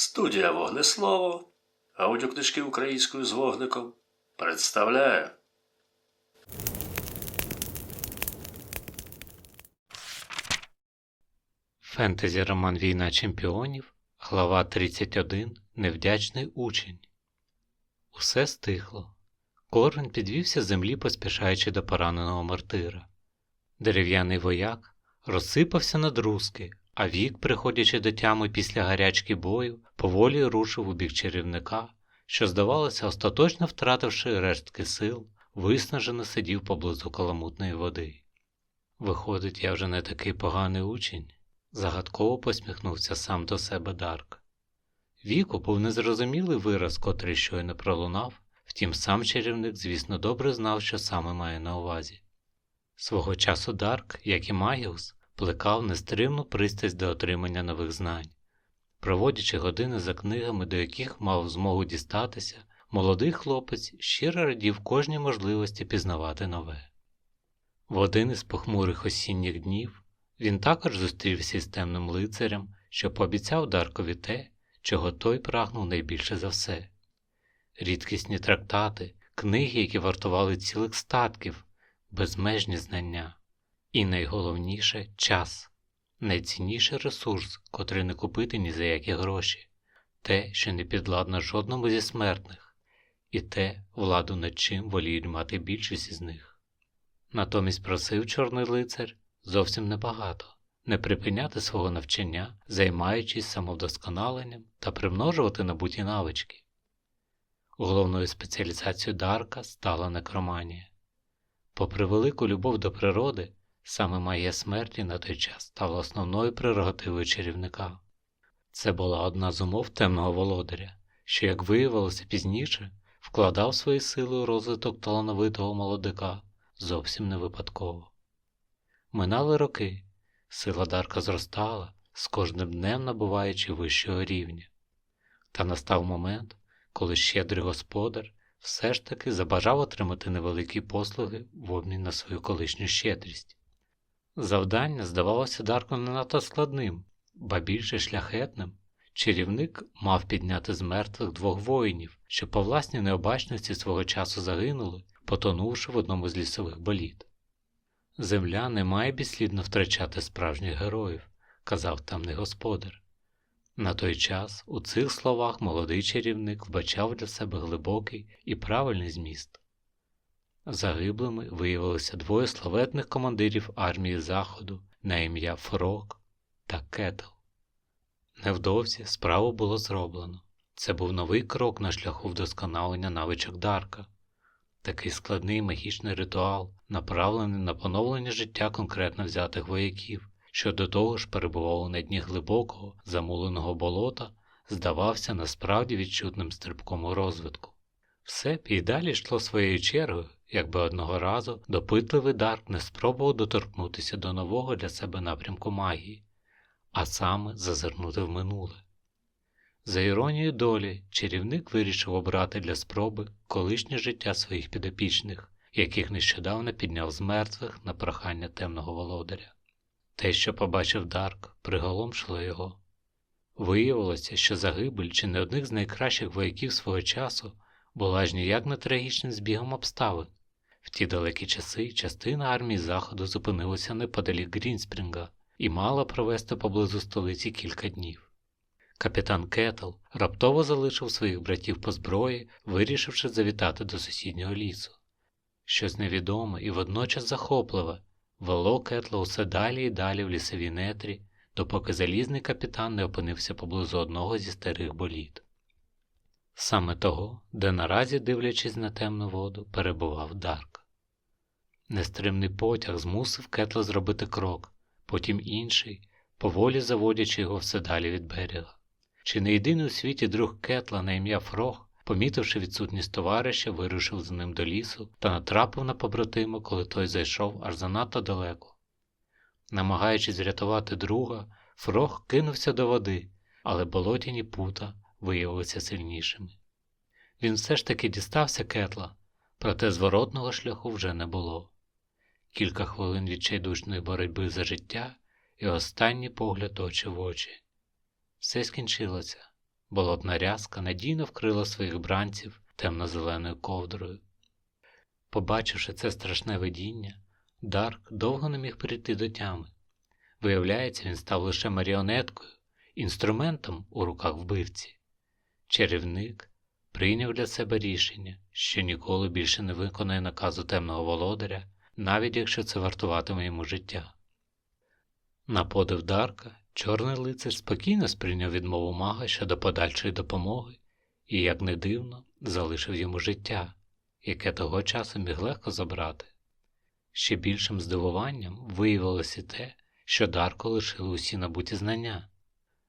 Студія Вогнеслово. Аудіокнижки українською з вогником представляє. Фентезі роман Війна чемпіонів, глава 31 Невдячний учень. Усе стихло. Корвін підвівся з землі, поспішаючи до пораненого мартира. Дерев'яний вояк розсипався на друзки, а вік, приходячи до тями після гарячки бою, поволі рушив у бік чарівника, що, здавалося, остаточно втративши рештки сил, виснажено сидів поблизу каламутної води. Виходить, я вже не такий поганий учень, загадково посміхнувся сам до себе Дарк. Віку був незрозумілий вираз, котрий щойно пролунав, втім сам чарівник, звісно, добре знав, що саме має на увазі. Свого часу Дарк, як і Магіус, плекав нестримну пристрасть до отримання нових знань. Проводячи години за книгами, до яких мав змогу дістатися, молодий хлопець щиро радів кожній можливості пізнавати нове. В один із похмурих осінніх днів він також зустрівся із темним лицарем, що пообіцяв Даркові те, чого той прагнув найбільше за все. Рідкісні трактати, книги, які вартували цілих статків, безмежні знання, і найголовніше час, найцінніший ресурс, котрий не купити ні за які гроші, те, що не підладно жодному зі смертних, і те, владу над чим воліють мати більшість із них. Натомість просив чорний лицар зовсім небагато не припиняти свого навчання, займаючись самовдосконаленням та примножувати набуті навички. Головною спеціалізацією Дарка стала некроманія. Попри велику любов до природи, саме магія смерті на той час стала основною прерогативою чарівника. Це була одна з умов темного володаря, що, як виявилося пізніше, вкладав свої сили у розвиток талановитого молодика зовсім не випадково. Минали роки, сила Дарка зростала, з кожним днем набуваючи вищого рівня. Та настав момент, коли щедрий господар все ж таки забажав отримати невеликі послуги в обмін на свою колишню щедрість. Завдання здавалося Дарку не надто складним, ба більше шляхетним. Чарівник мав підняти з мертвих двох воїнів, що по власній необачності свого часу загинули, потонувши в одному з лісових боліт. Земля не має безслідно втрачати справжніх героїв, казав тамний господар. На той час у цих словах молодий чарівник вбачав для себе глибокий і правильний зміст. Загиблими виявилися двоє славетних командирів армії Заходу на ім'я Фрок та Кетл. Невдовзі справу було зроблено. Це був новий крок на шляху вдосконалення навичок Дарка. Такий складний магічний ритуал, направлений на поновлення життя конкретно взятих вояків, що до того ж перебувало на дні глибокого, замуленого болота, здавався насправді відчутним стрибком у розвитку. Все б і далі йшло своєю чергою, якби одного разу допитливий Дарк не спробував доторкнутися до нового для себе напрямку магії, а саме зазирнути в минуле. За іронією долі, чарівник вирішив обрати для спроби колишнє життя своїх підопічних, яких нещодавно підняв з мертвих на прохання темного володаря. Те, що побачив Дарк, приголомшило його. Виявилося, що загибель чи не одних з найкращих вояків свого часу була ж ніяк не трагічним збігом обставин. В ті далекі часи частина армії Заходу зупинилася неподалік Грінспрінга і мала провести поблизу столиці кілька днів. Капітан Кетл раптово залишив своїх братів по зброї, вирішивши завітати до сусіднього лісу. Щось невідоме і водночас захопливе вело Кетла усе далі і далі в лісовій нетрі, допоки залізний капітан не опинився поблизу одного зі старих боліт. Саме того, де наразі, дивлячись на темну воду, перебував Дарк. Нестримний потяг змусив Кетла зробити крок, потім інший, поволі заводячи його все далі від берега. Чи не єдиний у світі друг Кетла на ім'я Фрог, помітивши відсутність товариша, вирушив з ним до лісу та натрапив на побратима, коли той зайшов аж занадто далеко. Намагаючись врятувати друга, Фрог кинувся до води, але болотяні пута виявилися сильнішими. Він все ж таки дістався кетла, проте зворотного шляху вже не було. Кілька хвилин відчайдушної боротьби за життя і останній погляд очі в очі. Все скінчилося. Болотна рязка надійно вкрила своїх бранців темно-зеленою ковдрою. Побачивши це страшне видіння, Дарк довго не міг прийти до тями. Виявляється, він став лише маріонеткою, інструментом у руках вбивці. Чарівник прийняв для себе рішення, що ніколи більше не виконає наказу темного володаря, навіть якщо це вартуватиме йому життя. На подив Дарка, чорний лицар спокійно сприйняв відмову мага щодо подальшої допомоги і, як не дивно, залишив йому життя, яке того часу міг легко забрати. Ще більшим здивуванням виявилося те, що Дарко лишили усі набуті знання.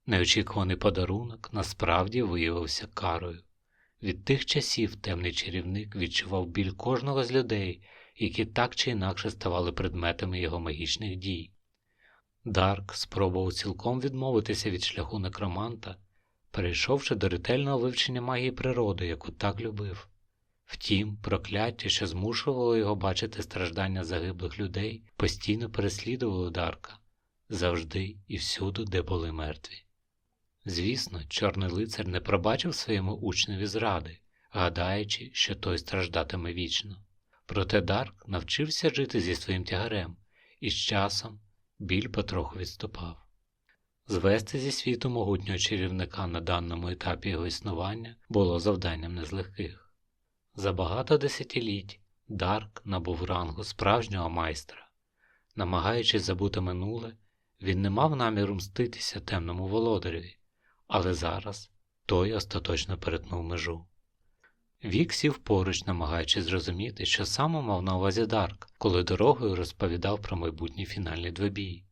Неочікуваний подарунок насправді виявився карою. Від тих часів темний чарівник відчував біль кожного з людей, які так чи інакше ставали предметами його магічних дій. Дарк спробував цілком відмовитися від шляху некроманта, перейшовши до ретельного вивчення магії природи, яку так любив. Втім, прокляття, що змушувало його бачити страждання загиблих людей, постійно переслідували Дарка завжди і всюди, де були мертві. Звісно, чорний лицар не пробачив своєму учневі зради, гадаючи, що той страждатиме вічно. Проте Дарк навчився жити зі своїм тягарем, і з часом біль потроху відступав. Звести зі світу могутнього чарівника на даному етапі його існування було завданням не з легких. За багато десятиліть Дарк набув рангу справжнього майстра. Намагаючись забути минуле, він не мав наміру мститися темному володареві, але зараз той остаточно перетнув межу. Вік сів поруч, намагаючись зрозуміти, що саме мав на увазі Дарк, коли дорогою розповідав про майбутній фінальний двобій.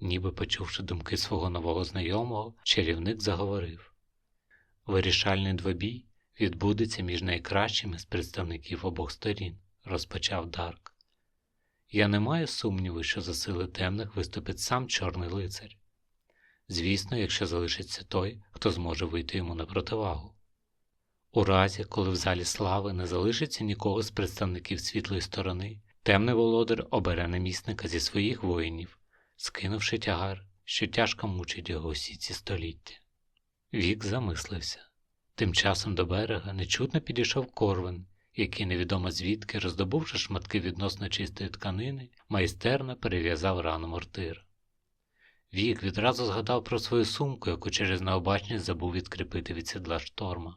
Ніби почувши думки свого нового знайомого, чарівник заговорив Вирішальний двобій відбудеться між найкращими з представників обох сторін, розпочав Дарк. Я не маю сумніву, що за сили темних виступить сам чорний лицар. Звісно, якщо залишиться той, хто зможе вийти йому на противагу. У разі, коли в залі слави не залишиться нікого з представників світлої сторони, темний володар обере намісника зі своїх воїнів, скинувши тягар, що тяжко мучить його усі ці століття. Вік замислився. Тим часом до берега нечутно підійшов Корвин, який невідомо звідки, роздобувши шматки відносно чистої тканини, майстерно перев'язав рану мортира. Вік відразу згадав про свою сумку, яку через необачність забув відкріпити від сідла шторма.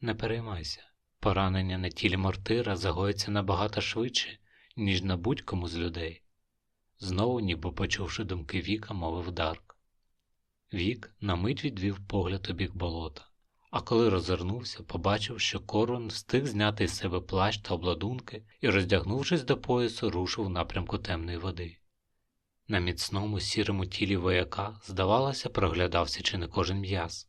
Не переймайся, поранення на тілі мортира загоїться набагато швидше, ніж на будь-кому з людей. Знову, ніби почувши думки Віка, мовив Дарк. Вік на мить відвів погляд у бік болота, а коли розвернувся, побачив, що Корван встиг зняти з себе плащ та обладунки і, роздягнувшись до поясу, рушив у напрямку темної води. На міцному сірому тілі вояка, здавалося, проглядався чи не кожен м'яз.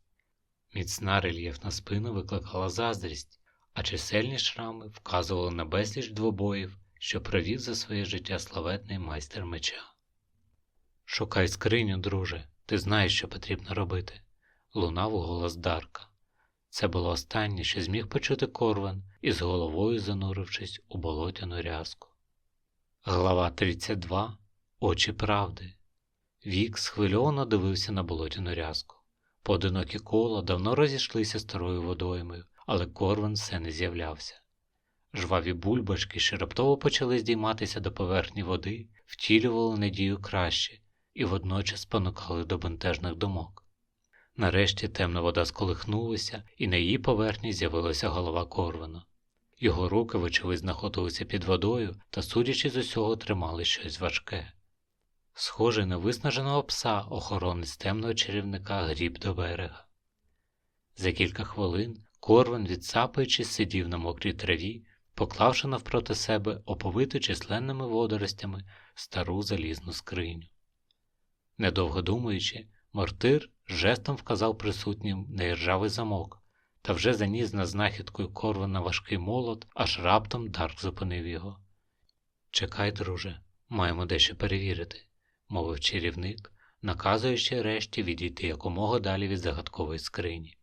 Міцна рельєфна спина викликала заздрість, а чисельні шрами вказували на безліч двобоїв, що провів за своє життя славетний майстер меча. Шукай скриню, друже, ти знаєш, що потрібно робити, лунав голос Дарка. Це було останнє, що зміг почути Корван, із головою занурившись у болотяну рязку. Глава 32. Очі правди. Вік схвильовано дивився на болотяну рязку. Поодинокі кола давно розійшлися старою водоймою, але Корван все не з'являвся. Жваві бульбашки, що раптово почали здійматися до поверхні води, втілювали надію краще і водночас спонукали до бентежних думок. Нарешті темна вода сколихнулася, і на її поверхні з'явилася голова Корвана. Його руки, вочевидь, знаходилися під водою та, судячи з усього, тримали щось важке. Схожий на виснаженого пса, охоронець темного чарівника гріб до берега. За кілька хвилин Корван, відсапуючись, сидів на мокрій траві, поклавши навпроти себе оповиту численними водоростями стару залізну скриню. Недовго думаючи, мортир жестом вказав присутнім на іржавий замок та вже заніс на знахідкою Корвана важкий молот, аж раптом Дарк зупинив його. Чекай, друже, маємо дещо перевірити мовив чарівник, наказуючи решті відійти якомога далі від загадкової скрині.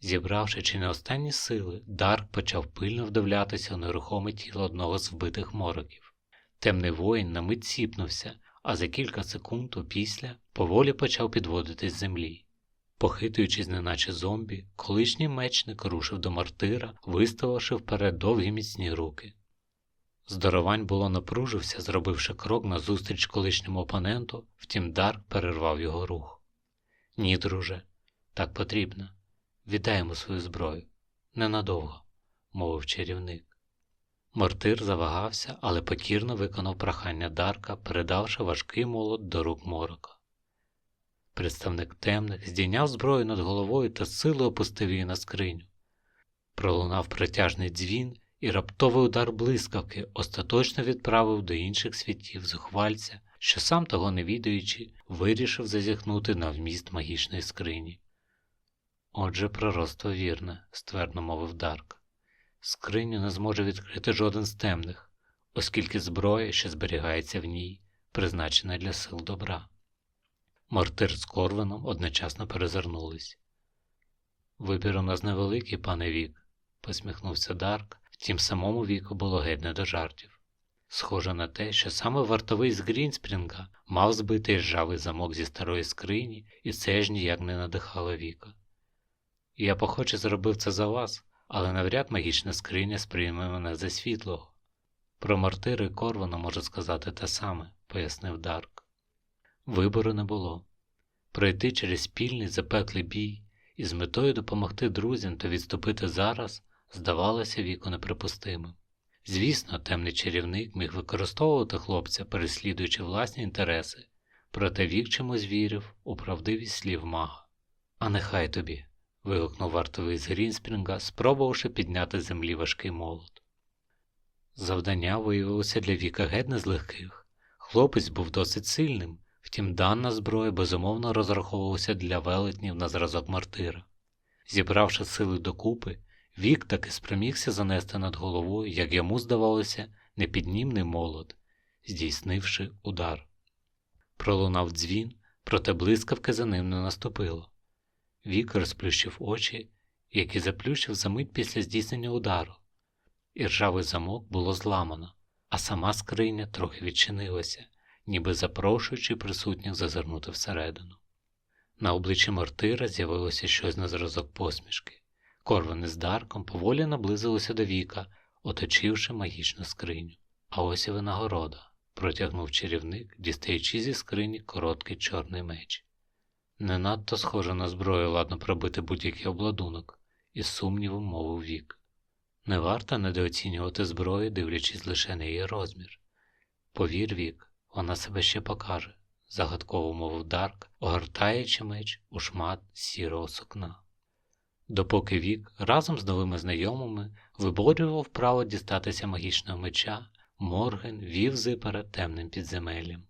Зібравши чи не останні сили, Дарк почав пильно вдивлятися у нерухоме тіло одного з вбитих мороків. Темний воїн на мить сіпнувся, а за кілька секунд опісля поволі почав підводитись з землі. Похитуючись, неначе зомбі, колишній мечник рушив до мартира, виставивши вперед довгі міцні руки. Здоровань було напружився, зробивши крок назустріч колишньому опоненту, втім Дарк перервав його рух. Ні, друже, так потрібно. Віддай йому свою зброю. Ненадовго, мовив чарівник. Мортир завагався, але покірно виконав прохання Дарка, передавши важкий молот до рук морока. Представник темних здійняв зброю над головою та силою опустив її на скриню. Пролунав протяжний дзвін, і раптовий удар блискавки остаточно відправив до інших світів зухвальця, що сам того не відаючи, вирішив зазіхнути на вміст магічної скрині. Отже, пророцтво вірне, ствердно мовив Дарк. Скриню не зможе відкрити жоден з темних, оскільки зброя, що зберігається в ній, призначена для сил добра. Мартир з Корвином одночасно перезирнулись. Вибір у нас невеликий, пане вік, посміхнувся Дарк, втім самому віку було геть не до жартів. Схоже на те, що саме вартовий з Грінспрінга мав збити ржавий замок зі старої скрині, і це ж ніяк не надихало віка. Я похоче зробив це за вас, але навряд магічна скриня сприйме мене за світлого. Про мартири Корвана можу сказати те саме, пояснив Дарк. Вибору не було. Пройти через спільний запеклий бій і з метою допомогти друзям та відступити зараз здавалося віку неприпустимим. Звісно, темний чарівник міг використовувати хлопця, переслідуючи власні інтереси, проте вік чомусь вірив у правдивість слів мага. А нехай тобі. вигукнув вартовий з Грінспрінга, спробувавши підняти землі важкий молот. Завдання виявилося для Віка геть не з легких. Хлопець був досить сильним, втім дана зброя безумовно розраховувалася для велетнів на зразок мартира. Зібравши сили докупи, Вік таки спромігся занести над головою, як йому здавалося, непіднімний молот, здійснивши удар. Пролунав дзвін, проте блискавки за ним не наступило. Вік розплющив очі, які заплющив за мить після здійснення удару. І ржавий замок було зламано, а сама скриня трохи відчинилася, ніби запрошуючи присутніх зазирнути всередину. На обличчі мортира з'явилося щось на зразок посмішки. Корвани з Дарком поволі наблизилися до віка, оточивши магічну скриню. А ось і винагорода, протягнув чарівник, дістаючи зі скрині короткий чорний меч. Не надто схоже на зброю ладно пробити будь-який обладунок, із сумнівом мовив вік. Не варто недооцінювати зброю, дивлячись лише на її розмір. Повір, вік, вона себе ще покаже, загадково мовив Дарк, огортаючи меч у шмат сірого сукна. Допоки вік разом з новими знайомими виборював право дістатися магічного меча, Морген вів зипера темним підземеллям.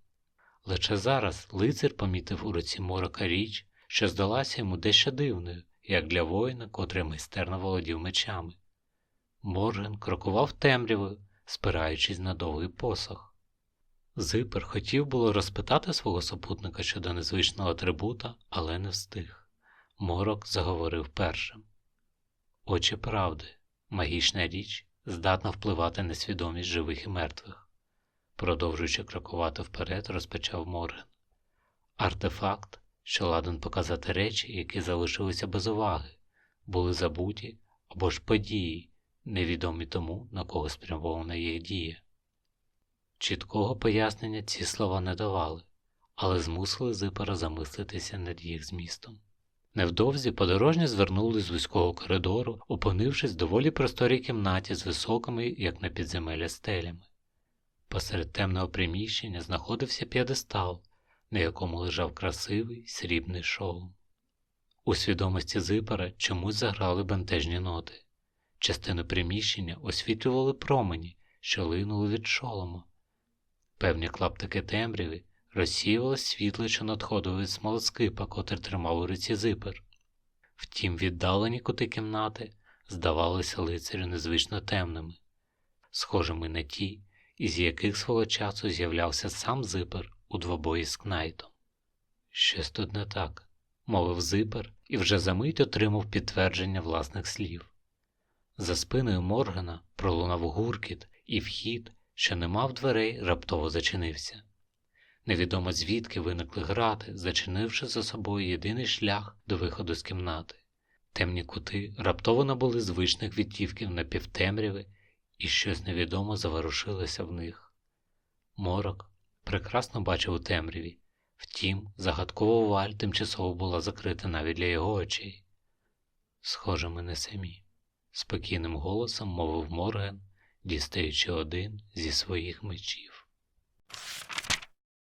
Лише зараз лицар помітив у руці морока річ, що здалася йому дещо дивною, як для воїна, котрий майстерно володів мечами. Морген крокував темрявою, спираючись на довгий посох. Зипер хотів було розпитати свого супутника щодо незвичного атрибута, але не встиг. Морок заговорив першим. Очі правди, магічна річ, здатна впливати на свідомість живих і мертвих. Продовжуючи крокувати вперед, розпочав Морген. Артефакт, що ладен показати речі, які залишилися без уваги, були забуті або ж події, невідомі тому, на кого спрямована їх дія. Чіткого пояснення ці слова не давали, але змусили Зипера замислитися над їх змістом. Невдовзі подорожні звернули з вузького коридору, опинившись в доволі просторій кімнаті з високими, як на підземелля, стелями. Посеред темного приміщення знаходився п'єдестал, на якому лежав красивий срібний шолом. У свідомості Зипера чомусь заграли бентежні ноти. Частину приміщення освітлювали промені, що линули від шолома. Певні клаптики темряви розсіювало світло, що надходило від смолоскипа, котрий тримав у руці зипер. Втім, віддалені кути кімнати здавалися лицарю незвично темними, схожими на ті, із яких свого часу з'являвся сам зипер у двобої з Кнайтом. Щось тут не так, мовив зипер і вже за мить отримав підтвердження власних слів. За спиною Моргана пролунав гуркіт, і вхід, що не мав дверей, раптово зачинився. Невідомо звідки виникли грати, зачинивши за собою єдиний шлях до виходу з кімнати. Темні кути раптово набули звичних відтівків напівтемряви, і щось невідомо заворушилося в них. Морок прекрасно бачив у темряві, втім, загадкова валь тимчасово була закрита навіть для його очей. Схоже, ми не самі, спокійним голосом мовив Морген, дістаючи один зі своїх мечів.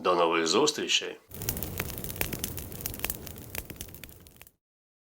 До нових зустрічей!